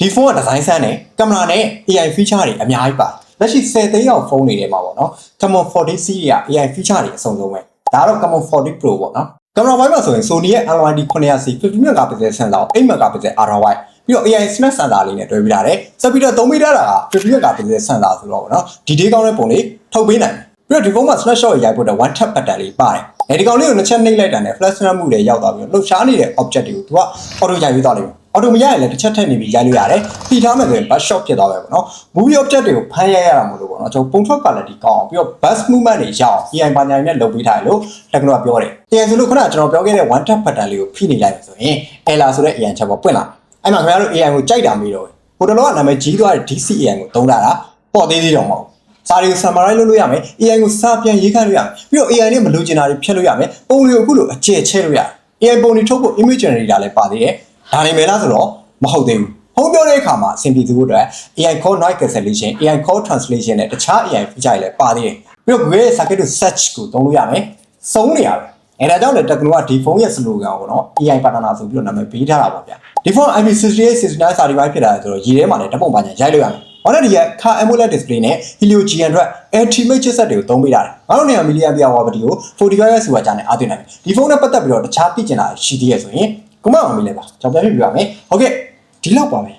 ဒီဖုန်းကဒီဇိုင်းဆန်းနဲ့ကင်မရာနဲ့ AI feature တွေအများကြီးပါလက်ရှိ10သိန်းရောက်ဖုန်းတွေထဲမှာပေါ့နော် Camon 40 series က AI feature တွေအစုံဆုံးပဲဒါကတော့ Camon 40 Pro ပေါ့နော်ကင်မရာဘိုင်းမှာဆိုရင် Sony ရဲ့ LYD 900C 50 megapixel sensor 8 megapixel ultra wide ပြီးတော့ AI snap sensor လေးနဲ့တွဲပြီးထားတယ်ဆက်ပြီးတော့3 meter တာက50 megapixel sensor ဆိုတော့ပေါ့နော်ဒီဒေးကောင်းတဲ့ပုံလေးထုတ်ပေးနိုင်တယ် ပြီးတော့ဒီဖုန်းမှာ snapshot ရိုက်ဖို့တဲ့ one tap button လေးပါတယ်အဲဒီကောင်လေးကိုနှစ်ချက်နှိပ်လိုက်တာနဲ့ flash snap မှုတွေရောက်သွားပြီးတော့လှုပ်ရှားနေတဲ့ object တွေကိုသူက auto ရိုက်ပေးသွားလိမ့်မယ်အော်တိုမရရင်လည်းတစ်ချက်ထက်နေပြီးရိုက်လို့ရတယ်။ပြီးထားမယ်ဆိုရင် bus shot ဖြစ်သွားပဲပေါ့နော်။ movie object တွေကိုဖမ်းရိုက်ရတာမလို့ပေါ့နော်။ကျွန်တော်ပုံထွက် quality ကောင်းအောင်ပြီးတော့ bus movement တွေရအောင် AI ဘာညာတွေနဲ့လုပ်ပေးထားတယ်လို့တက္ကသိုလ်ကပြောတယ်။ AI ဆိုလို့ခုနကကျွန်တော်ပြောခဲ့တဲ့ one tap button လေးကိုဖိနေလိုက်မယ်ဆိုရင် Ella ဆိုတဲ့ AI ချက်ပေါ်ပွင့်လာ။အဲ့မှာခင်ဗျားတို့ AI ကိုကြိုက်တာမေးတော့ဟိုတလောကနာမည်ကြီးသွားတဲ့ DC AI ကိုသုံးတာတာပေါ့သေးသေးတော့မဟုတ်ဘူး စာတွေကို summarize လုပ်လို့ရမယ် AI ကိုစာပြန်ရေးခန့်လို့ရမယ်ပြီးတော့ AI နဲ့မလိုချင်တာတွေဖြတ်လို့ရမယ်ပုံတွေကိုအခုလိုအကျယ်ချဲ့လို့ရတယ် AI ပုံတွေထုတ်ဖို့ image generator လည်းပါသေးတယ်ဒါနေမယ်လားဆိုတော့မဟုတ်သေးဘူးဖုန်းပြောတဲ့အခါမှာအဆင်ပြေသူတို့အတွက် AI call noise cancellation AI call translation နဲ့တခြား AI feature တွေလည်းပါသေးတယ်ပြီးတော့ Google ရဲ့ circuit to search ကိုသုံးလို့ရမယ်စုံးနေရတယ်အဲဒါကြောင့်လည်းတက္ကသိုလ်ကဒီဖုန်းရဲ့ slogan ကိုပေါ့နော် AI partner ဆိုပြီးတော့နာမည်ပေးထားတာပေါ့ဗျာဒီဖုန်း IP68 69 certified ဖြစ်တာဆိုတော့ရည်ထဲမှာလည်းဓာတ်ပုံပါညာရိုက်လို့ရမယ် ဟောတဲ့ဒီက car AMOLED display နဲ့ Helio GN အတွက် ultimate chipset တွေကိုသုံးပေးတာတယ်ငါတို့နေရာ milliampere hour battery ကို 45 watt ဆိုတာကြာနေအားသွင်းနိုင်တယ်ဒီဖုန်းနဲ့ပတ်သက်ပြီးတော့တခြားသိကျင်တာရှိသေးရဆိုရင်ကမ္ဘာ့အမီလဲပါကျွန်တော်ပြန်ပြပြပါမယ်ဟုတ်ကဲ့ဒီလောက်ပါပဲ